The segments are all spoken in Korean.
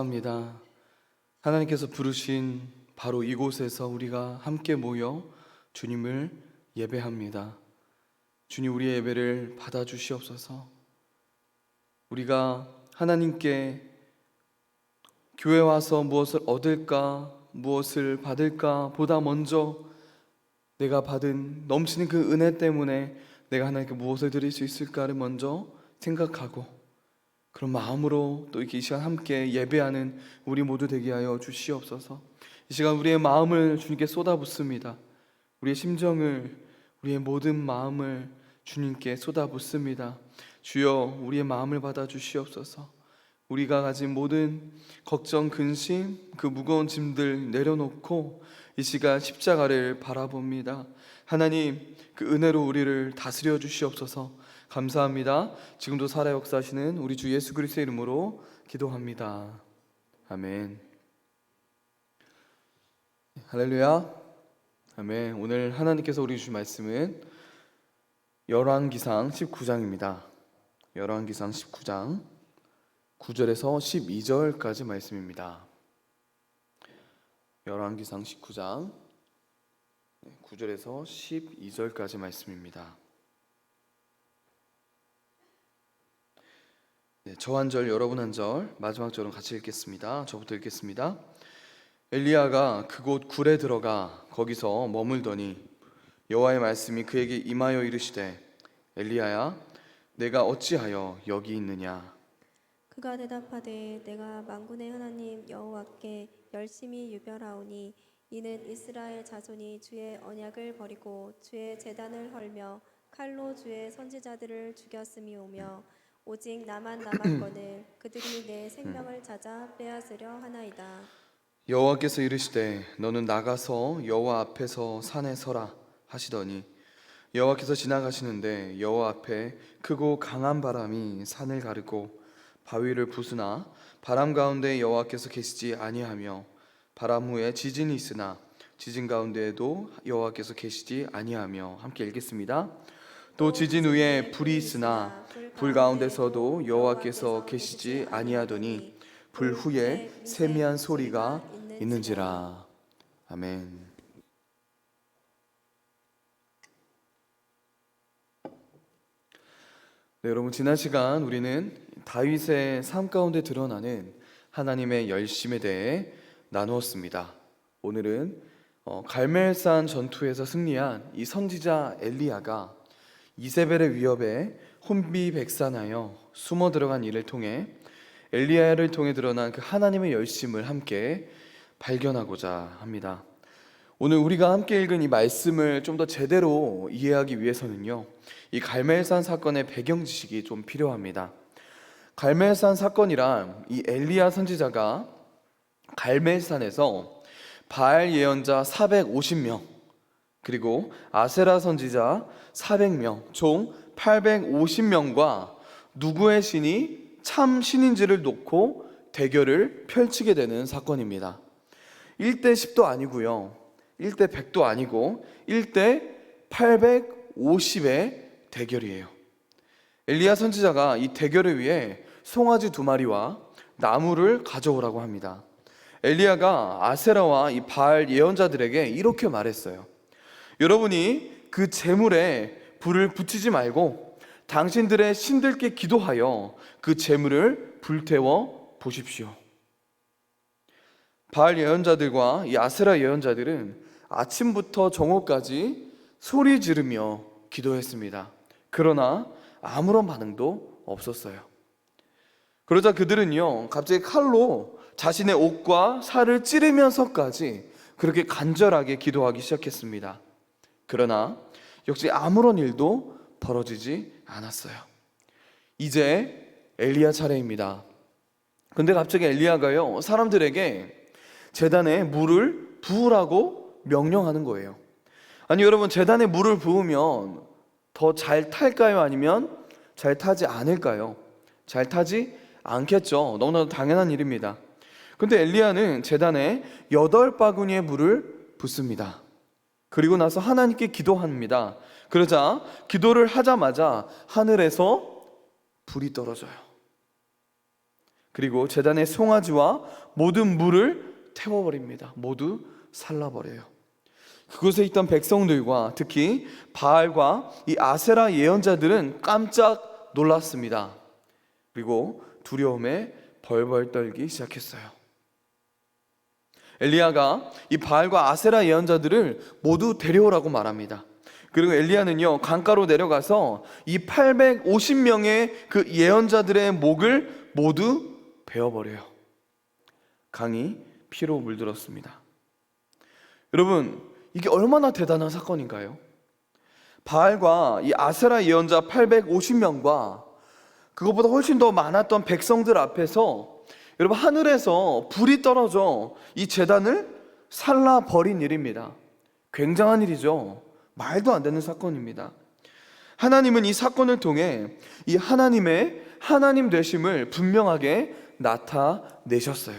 감사합니다. 하나님께서 부르신 바로 이곳에서 우리가 함께 모여 주님을 예배합니다. 주님 우리의 예배를 받아 주시옵소서. 우리가 하나님께 교회 와서 무엇을 얻을까, 무엇을 받을까 보다 먼저 내가 받은 넘치는 그 은혜 때문에 내가 하나님께 무엇을 드릴 수 있을까를 먼저 생각하고 그런 마음으로 또 이 시간 함께 예배하는 우리 모두 되게 하여 주시옵소서. 이 시간 우리의 마음을 주님께 쏟아붓습니다. 우리의 심정을 우리의 모든 마음을 주님께 쏟아붓습니다. 주여 우리의 마음을 받아 주시옵소서. 우리가 가진 모든 걱정, 근심, 그 무거운 짐들 내려놓고 이 시간 십자가를 바라봅니다. 하나님, 그 은혜로 우리를 다스려 주시옵소서. 감사합니다. 지금도 살아 역사하시는 우리 주 예수 그리스도의 이름으로 기도합니다. 아멘. 할렐루야. 아멘. 오늘 하나님께서 우리 주신 말씀은 열왕기상 19장입니다. 열왕기상 19장 9절에서 12절까지 말씀입니다. 열왕기상 19장 9절에서 12절까지 말씀입니다. 네, 저한 절 여러분 한 절 마지막 절은 같이 읽겠습니다. 저부터 읽겠습니다. 엘리야가 그곳 굴에 들어가 거기서 머물더니 여호와의 말씀이 그에게 임하여 이르시되 엘리야야 내가 어찌하여 여기 있느냐 그가 대답하되 내가 만군의 하나님 여호와께 열심히 유별하오니 이는 이스라엘 자손이 주의 언약을 버리고 주의 제단을 헐며 칼로 주의 선지자들을 죽였음이오며 오직 나만 남았거늘 그들이 내 생명을 찾아 빼앗으려 하나이다. 여호와께서 이르시되 너는 나가서 여호와 앞에서 산에 서라 하시더니 여호와께서 지나가시는데 여호와 앞에 크고 강한 바람이 산을 가르고 바위를 부수나 바람 가운데 여호와께서 계시지 아니하며 바람 후에 지진이 있으나 지진 가운데에도 여호와께서 계시지 아니하며 함께 읽겠습니다. 또 지진 후에 불이 있으나 불 가운데서도 여호와께서 계시지 아니하더니 불 후에 세미한 소리가 있는지라. 아멘. 네, 여러분 지난 시간 우리는 다윗의 삶 가운데 드러나는 하나님의 열심에 대해 나누었습니다. 오늘은 어, 갈멜산 전투에서 승리한 이 선지자 엘리야가 이세벨의 위협에 혼비백산하여 숨어 들어간 일을 통해 엘리야를 통해 드러난 그 하나님의 열심을 함께 발견하고자 합니다. 오늘 우리가 함께 읽은 이 말씀을 좀 더 제대로 이해하기 위해서는요. 이 갈멜산 사건의 배경 지식이 좀 필요합니다. 갈멜산 사건이란 이 엘리야 선지자가 갈멜산에서 바알 예언자 450명 그리고 아세라 선지자 400명 총 850명과 누구의 신이 참 신인지를 놓고 대결을 펼치게 되는 사건입니다. 1대 10도 아니고요. 1대 100도 아니고 1대 850의 대결이에요. 엘리야 선지자가 이 대결을 위해 송아지 두 마리와 나무를 가져오라고 합니다. 엘리야가 아세라와 이 바알 예언자들에게 이렇게 말했어요. 여러분이 그 재물에 불을 붙이지 말고 당신들의 신들께 기도하여 그 재물을 불태워 보십시오. 바알 예언자들과 이 아세라 예언자들은 아침부터 정오까지 소리 지르며 기도했습니다. 그러나 아무런 반응도 없었어요. 그러자 그들은요, 갑자기 칼로 자신의 옷과 살을 찌르면서까지 그렇게 간절하게 기도하기 시작했습니다. 그러나 역시 아무런 일도 벌어지지 않았어요. 이제 엘리야 차례입니다. 근데 갑자기 엘리야가요, 사람들에게 재단에 물을 부으라고 명령하는 거예요. 아니 여러분 재단에 물을 부으면 더 잘 탈까요? 아니면 잘 타지 않을까요? 잘 타지 않겠죠. 너무나도 당연한 일입니다. 근데 엘리야는 재단에 여덟 바구니의 물을 붓습니다. 그리고 나서 하나님께 기도합니다. 그러자 기도를 하자마자 하늘에서 불이 떨어져요. 그리고 제단의 송아지와 모든 물을 태워버립니다. 모두 살라버려요. 그곳에 있던 백성들과 특히 바알과 이 아세라 예언자들은 깜짝 놀랐습니다. 그리고 두려움에 벌벌 떨기 시작했어요. 엘리야가 이 바알과 아세라 예언자들을 모두 데려오라고 말합니다. 그리고 엘리야는요 강가로 내려가서 이 850명의 그 예언자들의 목을 모두 베어버려요. 강이 피로 물들었습니다. 여러분 이게 얼마나 대단한 사건인가요? 바알과 이 아세라 예언자 850명과 그것보다 훨씬 더 많았던 백성들 앞에서 여러분 하늘에서 불이 떨어져 이 재단을 살라 버린 일입니다. 굉장한 일이죠. 말도 안 되는 사건입니다. 하나님은 이 사건을 통해 이 하나님의 하나님 되심을 분명하게 나타내셨어요.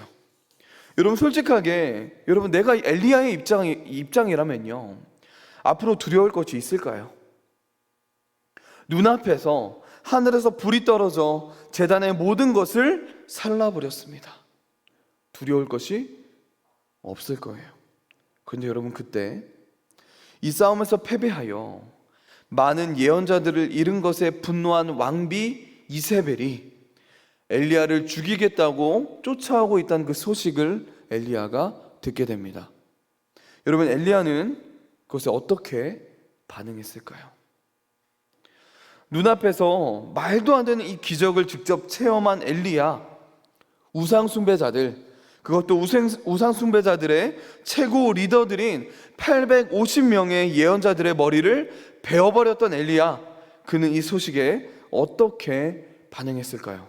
여러분 솔직하게 여러분 내가 엘리야의 입장이 입장이라면요. 앞으로 두려울 것이 있을까요? 눈앞에서 하늘에서 불이 떨어져 재단의 모든 것을 살라버렸습니다. 두려울 것이 없을 거예요. 그런데 여러분 그때 이 싸움에서 패배하여 많은 예언자들을 잃은 것에 분노한 왕비 이세벨이 엘리야를 죽이겠다고 쫓아오고 있다는 그 소식을 엘리야가 듣게 됩니다. 여러분 엘리야는 그것에 어떻게 반응했을까요? 눈앞에서 말도 안 되는 이 기적을 직접 체험한 엘리야 우상 숭배자들 그것도 우상, 우상 숭배자들의 최고 리더들인 850명의 예언자들의 머리를 베어버렸던 엘리야 그는 이 소식에 어떻게 반응했을까요?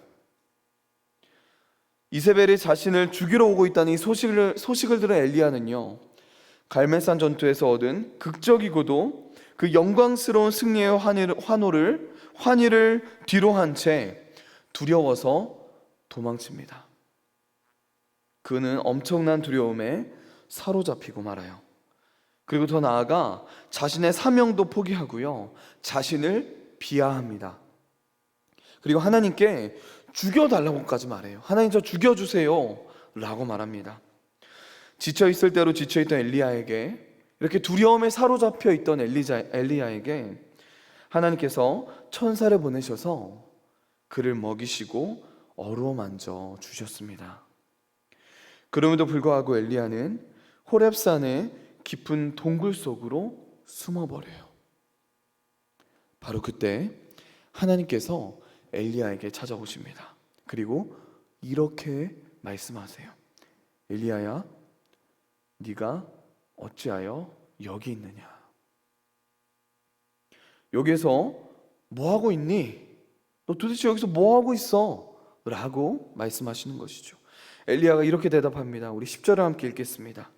이세벨이 자신을 죽이러 오고 있다는 이 소식을, 소식을 들은 엘리야는요 갈멜산 전투에서 얻은 극적이고도 그 영광스러운 승리의 환호를 환희를 뒤로 한 채 두려워서 도망칩니다. 그는 엄청난 두려움에 사로잡히고 말아요. 그리고 더 나아가 자신의 사명도 포기하고요. 자신을 비하합니다. 그리고 하나님께 죽여달라고까지 말해요. 하나님 저 죽여주세요. 라고 말합니다. 지쳐있을 대로 지쳐있던 엘리야에게 이렇게 두려움에 사로잡혀 있던 엘리자, 엘리야에게 하나님께서 천사를 보내셔서 그를 먹이시고 어루만져 주셨습니다. 그럼에도 불구하고 엘리야는 호렙산의 깊은 동굴 속으로 숨어 버려요. 바로 그때 하나님께서 엘리야에게 찾아오십니다. 그리고 이렇게 말씀하세요. 엘리야야, 네가 어찌하여 여기 있느냐? 여기서 뭐 하고 있니? 너 도대체 여기서 뭐 하고 있어? 라고 말씀하시는 것이죠. 엘리야가 이렇게 대답합니다. 우리 10절을 함께 읽겠습니다.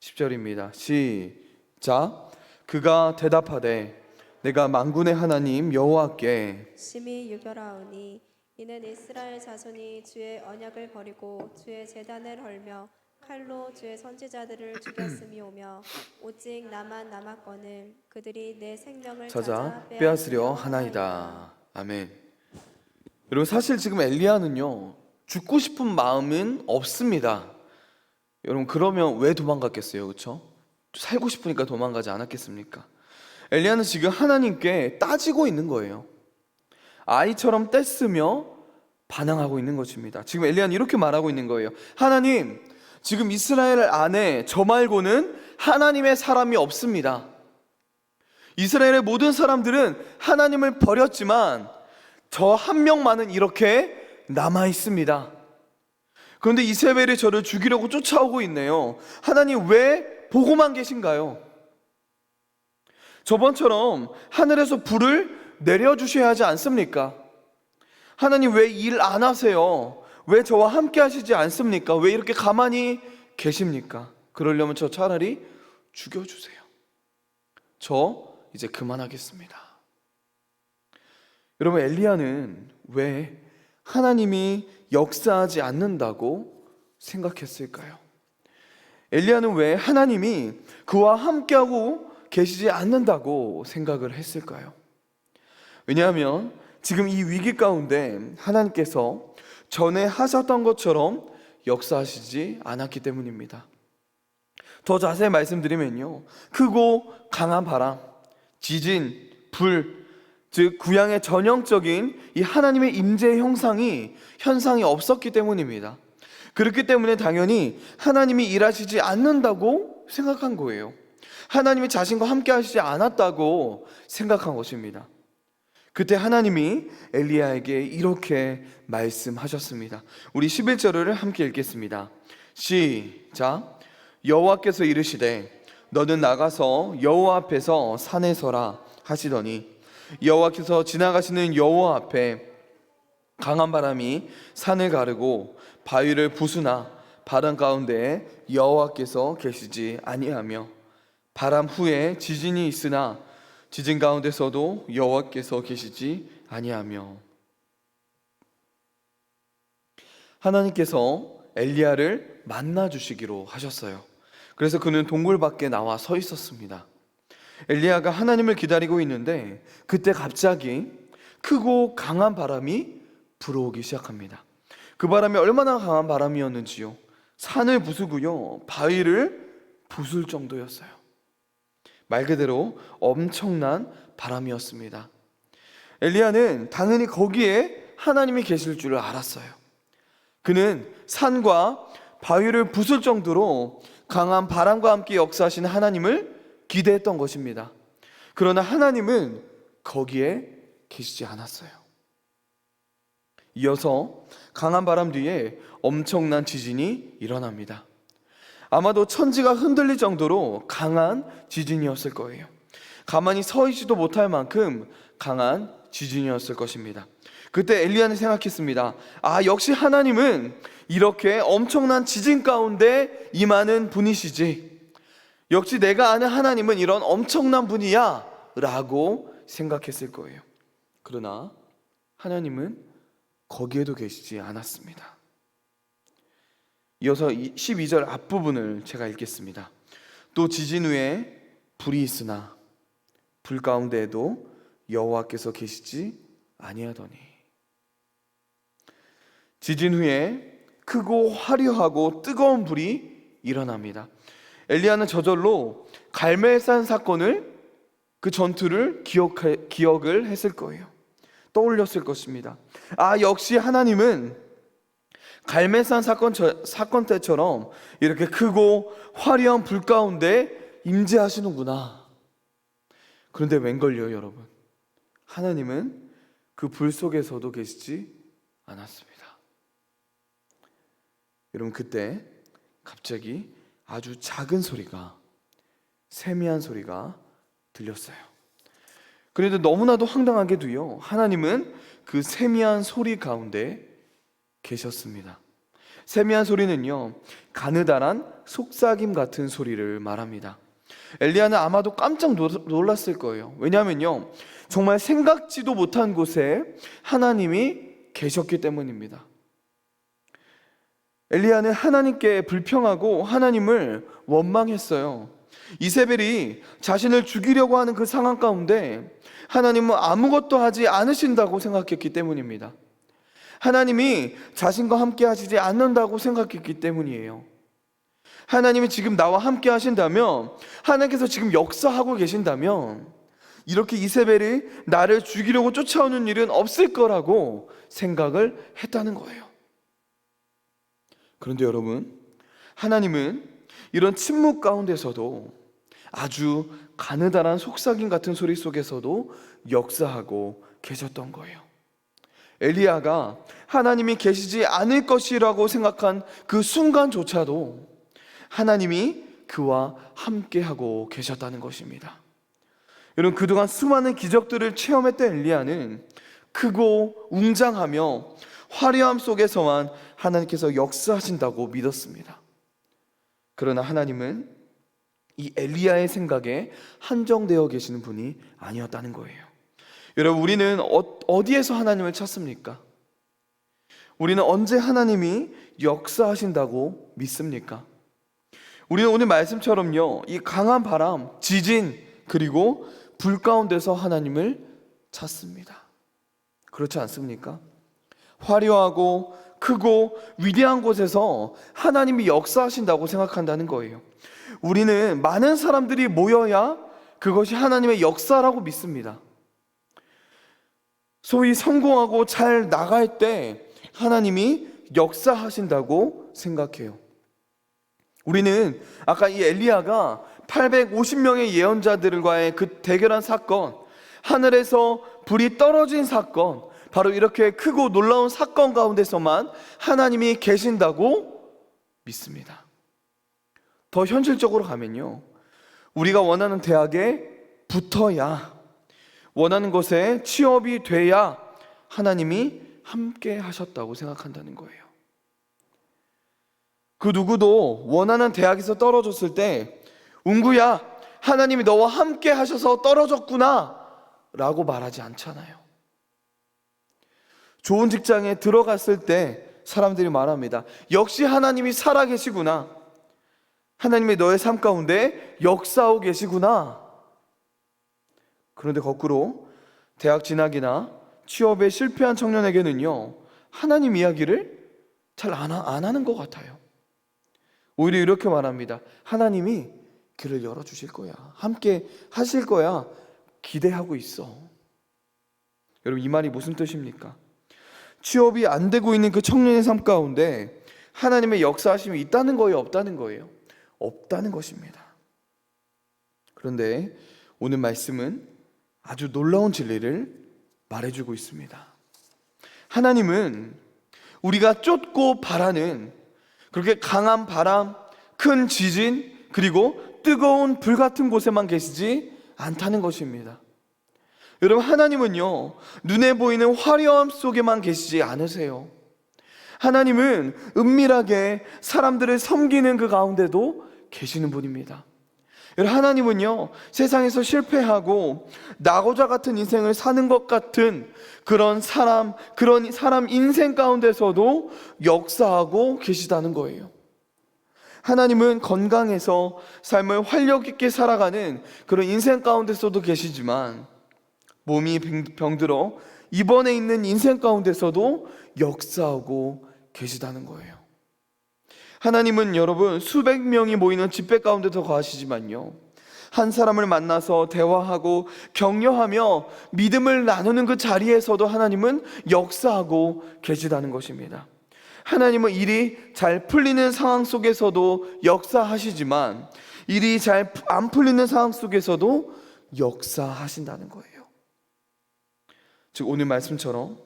10절입니다. 시작. 그가 대답하되 내가 만군의 하나님 여호와께 심히 유별하오니 이는 이스라엘 자손이 주의 언약을 버리고 주의 제단을 헐며 칼로 주의 선지자들을 죽였음이오며 오직 나만 남았거늘 그들이 내 생명을 찾아 빼앗으려 하나이다. 아멘. 여러분 사실 지금 엘리야는요 죽고 싶은 마음은 없습니다. 여러분 그러면 왜 도망갔겠어요, 그렇죠? 살고 싶으니까 도망가지 않았겠습니까? 엘리야는 지금 하나님께 따지고 있는 거예요. 아이처럼 떼쓰며 반항하고 있는 것입니다. 지금 엘리야는 이렇게 말하고 있는 거예요. 하나님, 지금 이스라엘 안에 저 말고는 하나님의 사람이 없습니다. 이스라엘의 모든 사람들은 하나님을 버렸지만 저 한 명만은 이렇게 남아 있습니다. 그런데 이세벨이 저를 죽이려고 쫓아오고 있네요. 하나님 왜 보고만 계신가요? 저번처럼 하늘에서 불을 내려주셔야 하지 않습니까? 하나님 왜 일 안 하세요? 왜 저와 함께 하시지 않습니까? 왜 이렇게 가만히 계십니까? 그러려면 저 차라리 죽여주세요. 저 이제 그만하겠습니다. 여러분, 엘리야는 왜 하나님이 역사하지 않는다고 생각했을까요? 엘리야는 왜 하나님이 그와 함께하고 계시지 않는다고 생각을 했을까요? 왜냐하면 지금 이 위기 가운데 하나님께서 전에 하셨던 것처럼 역사하시지 않았기 때문입니다. 더 자세히 말씀드리면요. 크고 강한 바람, 지진, 불, 즉 구양의 전형적인 이 하나님의 임재 형상이 현상이 없었기 때문입니다. 그렇기 때문에 당연히 하나님이 일하시지 않는다고 생각한 거예요. 하나님이 자신과 함께 하시지 않았다고 생각한 것입니다. 그때 하나님이 엘리야에게 이렇게 말씀하셨습니다. 우리 11절을 함께 읽겠습니다. 시작. 여호와께서 이르시되 너는 나가서 여호와 앞에서 산에 서라 하시더니 여호와께서 지나가시는 여호와 앞에 강한 바람이 산을 가르고 바위를 부수나 바람 가운데 여호와께서 계시지 아니하며 바람 후에 지진이 있으나 지진 가운데서도 여호와께서 계시지 아니하며 하나님께서 엘리야를 만나 주시기로 하셨어요. 그래서 그는 동굴 밖에 나와 서 있었습니다. 엘리야가 하나님을 기다리고 있는데 그때 갑자기 크고 강한 바람이 불어오기 시작합니다. 그 바람이 얼마나 강한 바람이었는지요. 산을 부수고요. 바위를 부술 정도였어요. 말 그대로 엄청난 바람이었습니다. 엘리야는 당연히 거기에 하나님이 계실 줄 알았어요. 그는 산과 바위를 부술 정도로 강한 바람과 함께 역사하시는 하나님을 기대했던 것입니다. 그러나 하나님은 거기에 계시지 않았어요. 이어서 강한 바람 뒤에 엄청난 지진이 일어납니다. 아마도 천지가 흔들릴 정도로 강한 지진이었을 거예요. 가만히 서 있지도 못할 만큼 강한 지진이었을 것입니다. 그때 엘리야는 생각했습니다. 아, 역시 하나님은 이렇게 엄청난 지진 가운데 임하는 분이시지. 역시 내가 아는 하나님은 이런 엄청난 분이야. 라고 생각했을 거예요. 그러나 하나님은 거기에도 계시지 않았습니다. 이어서 12절 앞부분을 제가 읽겠습니다. 또 지진 후에 불이 있으나 불 가운데에도 여호와께서 계시지 아니하더니 지진 후에 크고 화려하고 뜨거운 불이 일어납니다. 엘리야는 저절로 갈멜산 사건을 그 전투를 기억해, 기억을 했을 거예요. 떠올렸을 것입니다. 아 역시 하나님은 갈멜산 사건 사건 때처럼 이렇게 크고 화려한 불 가운데 임재하시는구나. 그런데 웬걸요, 여러분? 하나님은 그 불 속에서도 계시지 않았습니다. 여러분 그때 갑자기 아주 작은 소리가 세미한 소리가 들렸어요. 그런데 너무나도 황당하게도요. 하나님은 그 세미한 소리 가운데 계셨습니다. 세미한 소리는요. 가느다란 속삭임 같은 소리를 말합니다. 엘리야는 아마도 깜짝 놀랐을 거예요. 왜냐하면요. 정말 생각지도 못한 곳에 하나님이 계셨기 때문입니다. 엘리야는 하나님께 불평하고 하나님을 원망했어요. 이세벨이 자신을 죽이려고 하는 그 상황 가운데 하나님은 아무것도 하지 않으신다고 생각했기 때문입니다. 하나님이 자신과 함께 하시지 않는다고 생각했기 때문이에요. 하나님이 지금 나와 함께 하신다면, 하나님께서 지금 역사하고 계신다면, 이렇게 이세벨이 나를 죽이려고 쫓아오는 일은 없을 거라고 생각을 했다는 거예요. 그런데 여러분, 하나님은 이런 침묵 가운데서도 아주 가느다란 속삭임 같은 소리 속에서도 역사하고 계셨던 거예요. 엘리야가 하나님이 계시지 않을 것이라고 생각한 그 순간조차도 하나님이 그와 함께하고 계셨다는 것입니다. 여러분 그동안 수많은 기적들을 체험했던 엘리야는 크고 웅장하며 화려함 속에서만 하나님께서 역사하신다고 믿었습니다. 그러나 하나님은 이 엘리야의 생각에 한정되어 계시는 분이 아니었다는 거예요. 여러분 우리는 어, 디에서 하나님을 찾습니까? 우리는 언제 하나님이 역사하신다고 믿습니까? 우리는 오늘 말씀처럼요, 이 강한 바람, 지진, 그리고 불 가운데서 하나님을 찾습니다. 그렇지 않습니까? 화려하고 크고 위대한 곳에서 하나님이 역사하신다고 생각한다는 거예요. 우리는 많은 사람들이 모여야 그것이 하나님의 역사라고 믿습니다. 소위 성공하고 잘 나갈 때 하나님이 역사하신다고 생각해요. 우리는 아까 이 엘리야가 850명의 예언자들과의 그 대결한 사건, 하늘에서 불이 떨어진 사건, 바로 이렇게 크고 놀라운 사건 가운데서만 하나님이 계신다고 믿습니다. 더 현실적으로 가면요. 우리가 원하는 대학에 붙어야, 원하는 곳에 취업이 돼야 하나님이 함께 하셨다고 생각한다는 거예요. 그 누구도 원하는 대학에서 떨어졌을 때, 웅구야, 하나님이 너와 함께 하셔서 떨어졌구나, 라고 말하지 않잖아요. 좋은 직장에 들어갔을 때 사람들이 말합니다. 역시 하나님이 살아계시구나. 하나님이 너의 삶 가운데 역사하고 계시구나. 그런데 거꾸로 대학 진학이나 취업에 실패한 청년에게는요, 하나님 이야기를 잘안 하는 것 같아요. 오히려 이렇게 말합니다. 하나님이 길을 열어주실 거야. 함께 하실 거야. 기대하고 있어. 여러분, 이 말이 무슨 뜻입니까? 취업이 안 되고 있는 그 청년의 삶 가운데 하나님의 역사하심이 있다는 거예요, 없다는 거예요? 없다는 것입니다. 그런데 오늘 말씀은 아주 놀라운 진리를 말해주고 있습니다. 하나님은 우리가 쫓고 바라는 그렇게 강한 바람, 큰 지진, 그리고 뜨거운 불 같은 곳에만 계시지 않다는 것입니다. 여러분, 하나님은요, 눈에 보이는 화려함 속에만 계시지 않으세요. 하나님은 은밀하게 사람들을 섬기는 그 가운데도 계시는 분입니다. 여러분, 하나님은요, 세상에서 실패하고 나고자 같은 인생을 사는 것 같은 그런 사람, 그런 사람 인생 가운데서도 역사하고 계시다는 거예요. 하나님은 건강해서 삶을 활력 있게 살아가는 그런 인생 가운데서도 계시지만 몸이 병들어 입원해 있는 인생 가운데서도 역사하고 계시다는 거예요. 하나님은 여러분 수백 명이 모이는 집회 가운데서 거하시지만요. 한 사람을 만나서 대화하고 격려하며 믿음을 나누는 그 자리에서도 하나님은 역사하고 계시다는 것입니다. 하나님은 일이 잘 풀리는 상황 속에서도 역사하시지만 일이 잘 안 풀리는 상황 속에서도 역사하신다는 거예요. 즉 오늘 말씀처럼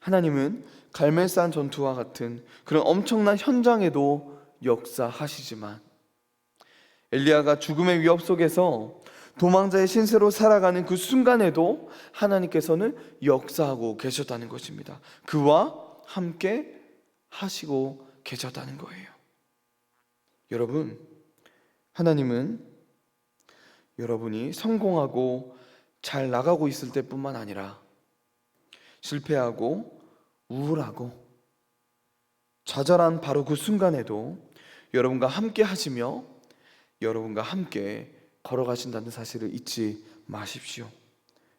하나님은 갈멜산 전투와 같은 그런 엄청난 현장에도 역사하시지만 엘리야가 죽음의 위협 속에서 도망자의 신세로 살아가는 그 순간에도 하나님께서는 역사하고 계셨다는 것입니다. 그와 함께 하시고 계셨다는 거예요. 여러분, 하나님은 여러분이 성공하고 잘 나가고 있을 때뿐만 아니라 실패하고 우울하고 좌절한 바로 그 순간에도 여러분과 함께 하시며 여러분과 함께 걸어가신다는 사실을 잊지 마십시오.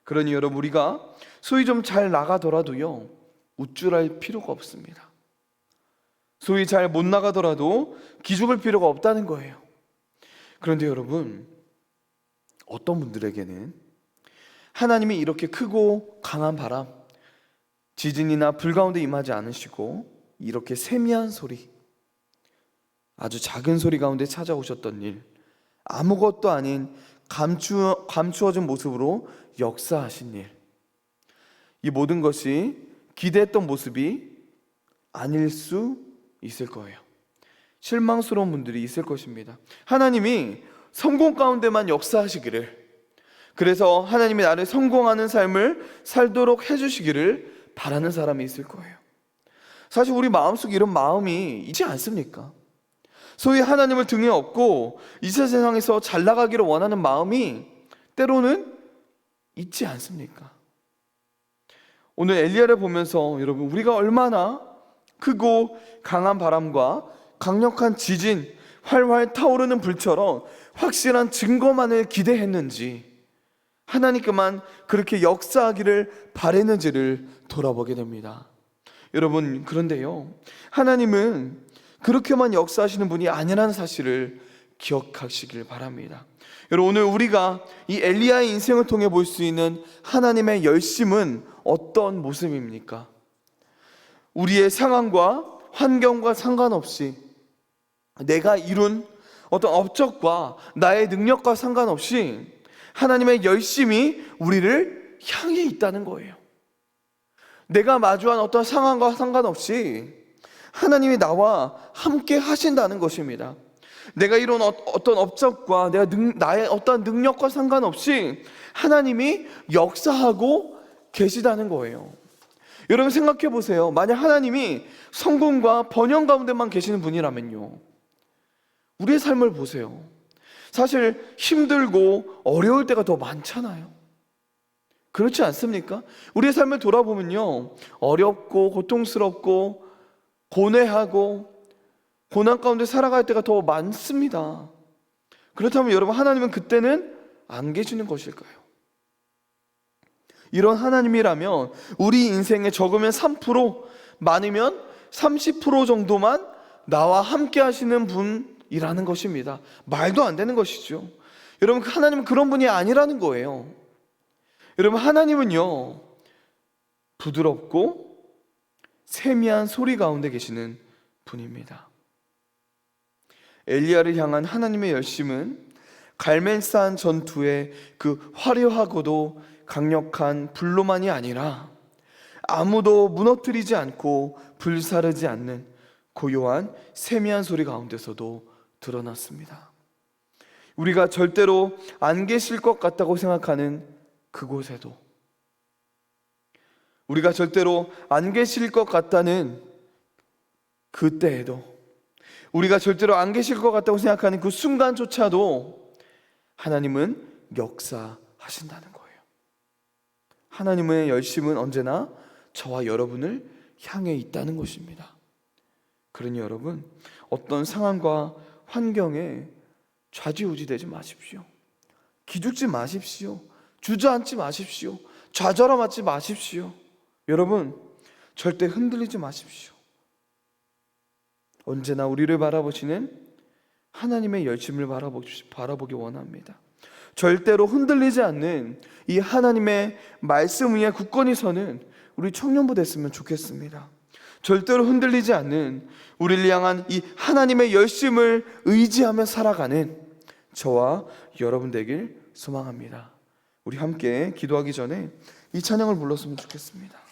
그러니 여러분 우리가 소위 좀 잘 나가더라도요 우쭐할 필요가 없습니다. 소위 잘 못 나가더라도 기죽을 필요가 없다는 거예요. 그런데 여러분 어떤 분들에게는 하나님이 이렇게 크고 강한 바람, 지진이나 불 가운데 임하지 않으시고 이렇게 세미한 소리, 아주 작은 소리 가운데 찾아오셨던 일, 아무것도 아닌 감추, 감추어진 모습으로 역사하신 일, 이 모든 것이 기대했던 모습이 아닐 수 있을 거예요. 실망스러운 분들이 있을 것입니다. 하나님이 성공 가운데만 역사하시기를, 그래서 하나님이 나를 성공하는 삶을 살도록 해주시기를 바라는 사람이 있을 거예요. 사실 우리 마음속에 이런 마음이 있지 않습니까? 소위 하나님을 등에 업고 이 세상에서 잘 나가기를 원하는 마음이 때로는 있지 않습니까? 오늘 엘리야를 보면서 여러분 우리가 얼마나 크고 강한 바람과 강력한 지진, 활활 타오르는 불처럼 확실한 증거만을 기대했는지 하나님께만 그렇게 역사하기를 바랬는지를 돌아보게 됩니다. 여러분, 그런데요. 하나님은 그렇게만 역사하시는 분이 아니라는 사실을 기억하시길 바랍니다. 여러분, 오늘 우리가 이 엘리야의 인생을 통해 볼 수 있는 하나님의 열심은 어떤 모습입니까? 우리의 상황과 환경과 상관없이 내가 이룬 어떤 업적과 나의 능력과 상관없이 하나님의 열심이 우리를 향해 있다는 거예요. 내가 마주한 어떤 상황과 상관없이 하나님이 나와 함께 하신다는 것입니다. 내가 이룬 어- 어떤 업적과 내가 능- 나의 어떤 능력과 상관없이 하나님이 역사하고 계시다는 거예요. 여러분 생각해 보세요. 만약 하나님이 성공과 번영 가운데만 계시는 분이라면요. 우리의 삶을 보세요. 사실 힘들고 어려울 때가 더 많잖아요. 그렇지 않습니까? 우리의 삶을 돌아보면요. 어렵고 고통스럽고 고뇌하고 고난 가운데 살아갈 때가 더 많습니다. 그렇다면 여러분 하나님은 그때는 안 계시는 것일까요? 이런 하나님이라면 우리 인생에 적으면 3% 많으면 30% 정도만 나와 함께 하시는 분 이라는 것입니다. 말도 안 되는 것이죠. 여러분 그 하나님은 그런 분이 아니라는 거예요. 여러분 하나님은요 부드럽고 세미한 소리 가운데 계시는 분입니다. 엘리야를 향한 하나님의 열심은 갈멜산 전투의 그 화려하고도 강력한 불로만이 아니라 아무도 무너뜨리지 않고 불사르지 않는 고요한 세미한 소리 가운데서도 드러났습니다. 우리가 절대로 안 계실 것 같다고 생각하는 그곳에도 우리가 절대로 안 계실 것 같다는 그때에도 우리가 절대로 안 계실 것 같다고 생각하는 그 순간조차도 하나님은 역사하신다는 거예요. 하나님의 열심은 언제나 저와 여러분을 향해 있다는 것입니다. 그러니 여러분, 어떤 상황과 환경에 좌지우지되지 마십시오. 기죽지 마십시오. 주저앉지 마십시오. 좌절하지 마십시오. 여러분, 절대 흔들리지 마십시오. 언제나 우리를 바라보시는 하나님의 열심을 바라보기 원합니다. 절대로 흔들리지 않는 이 하나님의 말씀 위에 굳건히 서는 우리 청년부 됐으면 좋겠습니다. 절대로 흔들리지 않는 우리를 향한 이 하나님의 열심을 의지하며 살아가는 저와 여러분 되길 소망합니다. 우리 함께 기도하기 전에 이 찬양을 불렀으면 좋겠습니다.